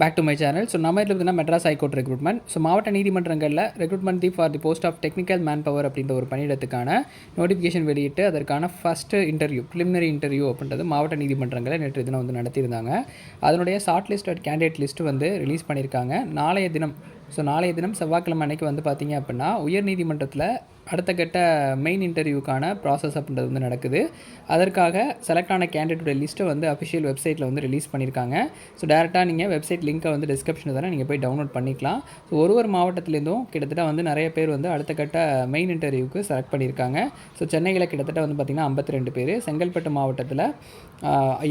Back to my channel so நம்ம இதில் பார்த்தீங்கன்னா Madras high court recruitment so மாவட்ட நீதிமன்றங்களில் recruitment the for the post of technical man power அப்படின்ற ஒரு பணியிடத்துக்கான நோட்டிஃபிகேஷன் வெளியிட்டு அதற்கான ஃபஸ்ட்டு இன்டர்வியூ ப்ரிலிமினரி இன்டர்வியூ அப்படின்றது மாவட்ட நீதிமன்றங்களை நேற்று தினம் வந்து நடத்தியிருந்தாங்க. அதனுடைய short list at candidate list வந்து ரிலீஸ் பண்ணியிருக்காங்க. நாளைய தினம் ஸோ நாளைய தினம் செவ்வாய்க்கிழமை அன்னைக்கு வந்து பார்த்தீங்க அப்படின்னா உயர்நீதிமன்றத்தில் அடுத்த கட்ட மெயின் இன்டர்வியூக்கான ப்ராசஸ் அப்படின்றது வந்து நடக்குது. அதற்காக செலக்ட் ஆன கேண்டிடேட்டோட லிஸ்ட்டை வந்து அஃபிஷியல் வெப்சைட்டில் வந்து ரிலீஸ் பண்ணியிருக்காங்க ஸோ டேரெக்டாக நீங்கள் வெப்சைட் லிங்க்கை வந்து டிஸ்கிரிப்ஷனில் தானே நீங்கள் போய் டவுன்லோட் பண்ணிக்கலாம். ஸோ ஒரு ஒரு மாவட்டத்துலேருந்தும் கிட்டத்தட்ட வந்து நிறைய பேர் வந்து அடுத்த கட்ட மெயின் இன்டர்வியூக்கு செலக்ட் பண்ணியிருக்காங்க ஸோ சென்னையில் கிட்டத்தட்ட வந்து பார்த்திங்கன்னா ஐம்பத்தி ரெண்டு பேர் செங்கல்பட்டு மாவட்டத்தில்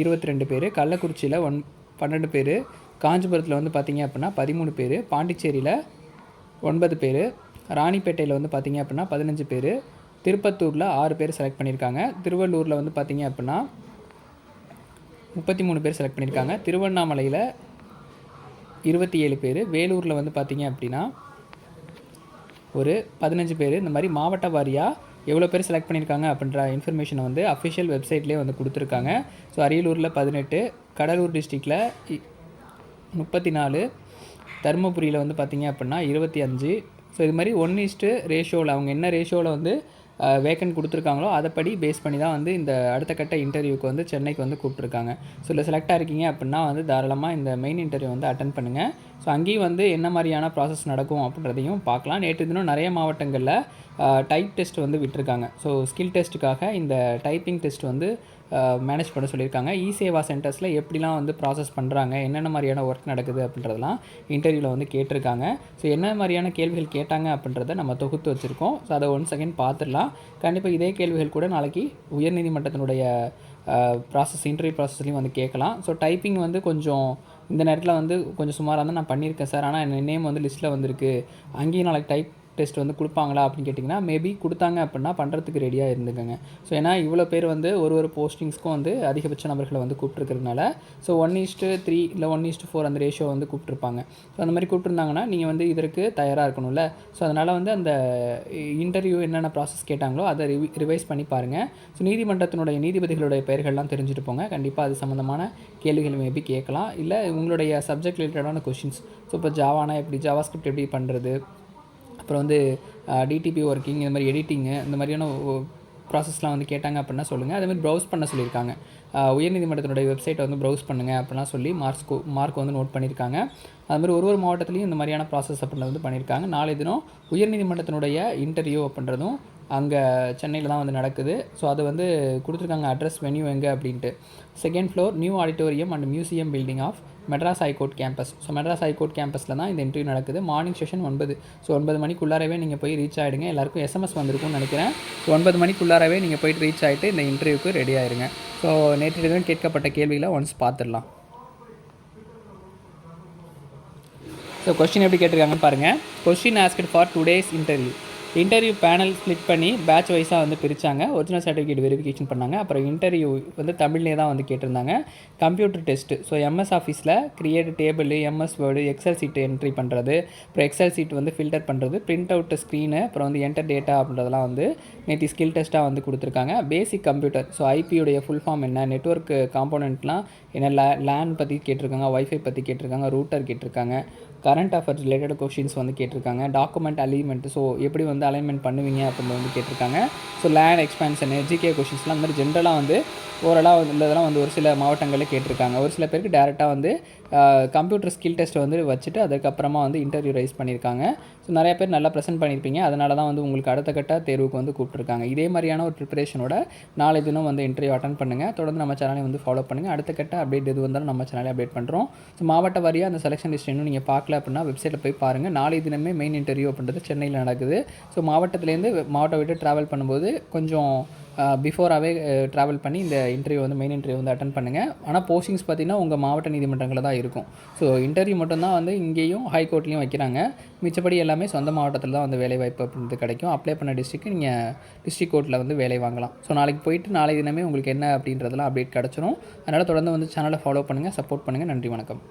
இருபத்தி ரெண்டு பேர் கள்ளக்குறிச்சியில் ஒன் பன்னெண்டு பேர் காஞ்சிபுரத்தில் வந்து பார்த்திங்க அப்படின்னா பதிமூணு பேர் பாண்டிச்சேரியில் ஒன்பது பேர் ராணிப்பேட்டையில் வந்து பார்த்திங்க அப்படின்னா பதினஞ்சு பேர் திருப்பத்தூரில் ஆறு பேர் செலக்ட் பண்ணியிருக்காங்க திருவள்ளூரில் வந்து பார்த்திங்க அப்படின்னா முப்பத்தி மூணு பேர் செலக்ட் பண்ணியிருக்காங்க திருவண்ணாமலையில் இருபத்தி ஏழு பேர் வேலூரில் வந்து பார்த்திங்க அப்படின்னா ஒரு பதினஞ்சு பேர். இந்த மாதிரி மாவட்ட வாரியாக எவ்வளோ பேர் செலக்ட் பண்ணியிருக்காங்க அப்படின்ற இன்ஃபர்மேஷனை வந்து அஃபிஷியல் வெப்சைட்லேயே வந்து கொடுத்துருக்காங்க. ஸோ அரியலூரில் பதினெட்டு கடலூர் டிஸ்ட்ரிக்டில் முப்பத்தி நாலு தருமபுரியில் வந்து பார்த்திங்க அப்படின்னா இருபத்தி அஞ்சு ஸோ இது மாதிரி ஒன் இஸ்ட்டு ரேஷியோவில் அவங்க என்ன ரேஷியோவில் வந்து வேக்கன் கொடுத்துருக்காங்களோ அதைப்படி பேஸ் பண்ணி தான் வந்து இந்த அடுத்த கட்ட இன்டர்வியூக்கு வந்து சென்னைக்கு வந்து கூப்பிட்ருக்காங்க ஸோ இல்லை செலக்டாக இருக்கீங்க அப்படின்னா வந்து தாராளமாக இந்த மெயின் இன்டர்வியூ வந்து அட்டன் பண்ணுங்கள் ஸோ அங்கேயும் வந்து என்ன மாதிரியான ப்ராசஸ் நடக்கும் அப்படின்றதையும் பார்க்கலாம் நேற்று தினம் நிறைய மாவட்டங்களில் டைப் டெஸ்ட் வந்து விட்டுருக்காங்க. ஸோ ஸ்கில் டெஸ்ட்டுக்காக இந்த டைப்பிங் டெஸ்ட் வந்து மேனேஜ் பண்ண சொல்லியிருக்காங்க. இ சேவா சென்டர்ஸில் எப்படிலாம் வந்து ப்ராசஸ் பண்ணுறாங்க என்னென்ன மாதிரியான ஒர்க் நடக்குது அப்படின்றதெல்லாம் இன்டர்வியூவில் வந்து கேட்டிருக்காங்க. ஸோ என்ன மாதிரியான கேள்விகள் கேட்டாங்க அப்படின்றத நம்ம தொகுத்து வச்சுருக்கோம். ஸோ அதை ஒன் செகண்ட் பார்த்துடலாம். கண்டிப்பாக இதே கேள்விகள் கூட நாளைக்கு உயர்நீதிமன்றத்தினுடைய ப்ராசஸ் இன்டர்வியூ ப்ராசஸ்லையும் வந்து கேட்கலாம். ஸோ டைப்பிங் வந்து கொஞ்சம் இந்த நேரத்தில் வந்து கொஞ்சம் சுமாராக தான் நான் பண்ணியிருக்கேன் சார். ஆனால் என் நேம் வந்து லிஸ்ட்டில் வந்திருக்கு. அங்கேயும் நாளைக்கு டைப் டெஸ்ட் வந்து கொடுப்பாங்களா அப்படின்னு கேட்டிங்கன்னா மேபி கொடுத்தாங்க அப்படின்னா பண்ணுறதுக்கு ரெடியாக இருந்துக்கோங்க. ஸோ ஏன்னா இவ்வளோ பேர் வந்து ஒரு ஒரு போஸ்டிங்ஸ்க்கும் வந்து அதிகபட்ச நபர்களை வந்து கூப்பிட்டுருக்கிறதுனால so one is to three இல்லை ஒன் ஈஸ்ட்டு ஃபோர் அந்த ரேஷியோ வந்து கூப்பிட்ருப்பாங்க ஸோ அந்த மாதிரி கூப்பிட்டுருந்தாங்கன்னா நீங்கள் வந்து இதற்கு தயாராக இருக்கணும்ல. ஸோ அதனால் வந்து அந்த இன்டர்வியூ என்னென்ன ப்ராசஸ் கேட்டாங்களோ அதை ரிவி ரிவைஸ் பண்ணி பாருங்கள் ஸோ நீதிமன்றத்தினுடைய நீதிபதிகளுடைய பெயர்கள்லாம் தெரிஞ்சுட்டு போங்க. கண்டிப்பாக அது சம்மந்தமான கேள்விகள் மேபி கேட்கலாம். இல்லை உங்களுடைய சப்ஜெக்ட் ரிலேட்டடான கொஷின்ஸ் ஸோ இப்போ ஜாவானா எப்படி ஜாவா ஸ்கிரிப்ட் எப்படி பண்ணுறது அப்புறம் வந்து டிடிபி ஒர்க்கிங் இந்த மாதிரி எடிட்டிங்கு இந்த மாதிரியான ப்ராசஸ்லாம் வந்து கேட்டாங்க அப்படின்னா சொல்லுங்கள் அதேமாதிரி ப்ரௌஸ் பண்ண சொல்லியிருக்காங்க. உயர்நீதிமன்றத்தினுடைய வெப்சைட்டை வந்து ப்ரௌஸ் பண்ணுங்கள் அப்படிலாம் சொல்லி மார்க்ஸ் மார்க் வந்து நோட் பண்ணியிருக்காங்க. அதுமாதிரி ஒரு ஒரு மாவட்டத்துலேயும் இந்த மாதிரியான ப்ராசஸ் அப்படின்றது வந்து பண்ணியிருக்காங்க. நாளை தினம் உயர்நீதிமன்றத்தினுடைய இன்டர்வியூ அப்படின்றதும் அங்கே சென்னையில் தான் வந்து நடக்குது. ஸோ அது வந்து கொடுத்துருக்காங்க அட்ரஸ் வென்யூ எங்கே அப்படின்ட்டு. Second floor new auditorium and museum building of Madras high court campus so Madras high court கேம்பஸில் தான் இந்த இன்டர்வியூ நடக்குது. மார்னிங் செஷன் ஒன்பது. ஸோ ஒன்பது மணிக்குள்ளாரவே நீங்கள் போய் ரீச் ஆகிடுங்க எல்லாருக்கும் எஸ்எம்எஸ் வந்திருக்கும்னு நினைக்கிறேன். ஸோ ஒன்பது மணிக்குள்ளாரவே நீங்கள் போயிட்டு ரீச் ஆகிட்டு இந்த இன்டர்வியூக்கு ரெடி ஆயிருங்க. ஸோ நேற்று கேட்கப்பட்ட கேள்விகளை ஒன்ஸ் பார்த்துடலாம். ஸோ கொஸ்டின் எப்படி கேட்டிருக்காங்கன்னு பாருங்கள் question asked for today's interview interview panel split பண்ணி பேட்ச் வைஸாக வந்து பிரித்தாங்க ஒரிஜினல் சர்டிஃபிகேட் வெரிஃபிகேஷன் பண்ணாங்க. அப்புறம் இன்டர்வியூ வந்து தமிழ்லேயே தான் வந்து கேட்டிருந்தாங்க. கம்ப்யூட்டர் டெஸ்ட்டு ஸோ எம்எஸ் ஆஃபீஸில் create table MS word excel sheet entry பண்ணுறது அப்புறம் எக்ஸல் சீட் வந்து ஃபில்டர் பண்ணுறது பிரிண்ட் அவுட் ஸ்க்ரீனு அப்புறம் வந்து என்டர் டேட்டா அப்படின்றதெல்லாம் வந்து நேற்று ஸ்கில் டெஸ்ட்டாக வந்து கொடுத்துருக்காங்க. பேசிக் கம்ப்யூட்டர் ஸோ ஐபியுடைய ஃபுல் ஃபார்ம் என்ன? நெட்ஒர்க் காம்போனண்ட்லாம் என்ன? லே லேன் பற்றி கேட்டிருக்காங்க. ஒய்ஃபை பற்றி கேட்டிருக்காங்க. ரூட்டர் கேட்டிருக்காங்க. கரண்ட் அஃபேர்ஸ் ரிலேட்டட் கொஷின்ஸ் வந்து கேட்டிருக்காங்க. டாக்குமெண்ட் அலைன்மெண்ட் ஸோ எப்படி வந்து வந்து அலைன்மெண்ட் பண்ணுவீங்க அப்படின்னு வந்து கேட்டிருக்காங்க. ஸோ லேண்ட் எக்ஸ்பேன்ஷன் ஜிகே கொஷின்ஸ்லாம் அந்த மாதிரி ஜென்ரலாக வந்து ஓரலாக உள்ளதெல்லாம் வந்து ஒரு சில மாவட்டங்களில் கேட்டிருக்காங்க. ஒரு சில பேருக்கு டேரெக்டாக வந்து கம்ப்யூட்டர் ஸ்கில் டெஸ்ட் வந்து வச்சுட்டு அதுக்கப்புறமா வந்து இன்டர்வியூ ரைஸ் பண்ணியிருக்காங்க. ஸோ நிறைய பேர் நல்லா ப்ரெசென்ட் பண்ணியிருப்பீங்க. அதனால தான் வந்து உங்களுக்கு அடுத்த கட்ட தேர்வுக்கு வந்து கூப்பிட்டுருக்காங்க. இதே மாதிரியான ஒரு ப்ரிப்பரேஷனோட நாளை தினம் வந்து இன்டர்வியூ அட்டன் பண்ணுங்கள் தொடர்ந்து நம்ம சேனலை வந்து ஃபாலோ பண்ணுங்கள் அடுத்த கட்ட அப்டேட் எது வந்தாலும் நம்ம சேனலை அப்டேட் பண்ணுறோம் ஸோ மாவட்ட வாரியாக அந்த செலெக்ஷன் லிஸ்ட் இன்னும் நீங்கள் பார்க்கல அப்படின்னா வெப்சைட்டில் போய் பாருங்கள் நாளை தினமே மெயின் இன்டர்வியூ அப்படின்றது சென்னையில் நடக்குது. ஸோ மாவட்டத்துலேருந்து மாவட்டம் விட்டு ட்ராவல் பண்ணும்போது கொஞ்சம் பிஃபோராகவே ட்ராவல் பண்ணி இந்த இன்டர்வியூ வந்து மெயின் இன்டர்வியூ வந்து அட்டன் பண்ணுங்கள் ஆனால் போஸ்டிங்ஸ் பார்த்திங்கன்னா உங்கள் மாவட்ட நீதிமன்றங்களில் தான் இருக்கும். ஸோ இன்டர்வியூ மட்டும்தான் வந்து இங்கேயும் ஹைகோர்ட்லேயும் வைக்கிறாங்க. மிச்சப்படி எல்லாமே சொந்த மாவட்டத்தில் தான் வந்து வேலை வாய்ப்பு அப்படின்றது கிடைக்கும். அப்ளை பண்ண டிஸ்ட்ரிக்ட் நீங்கள் டிஸ்ட்ரிக் கோர்ட்டில் வந்து வேலை வாங்கலாம். ஸோ நாளைக்கு போயிட்டு நாளை தினமே உங்களுக்கு என்ன அப்படின்றதெல்லாம் அப்டேட் கிடச்சிரும். அதனால் தொடர்ந்து வந்து சேனலை ஃபாலோ பண்ணுங்கள் சப்போர்ட் பண்ணுங்கள் நன்றி வணக்கம்.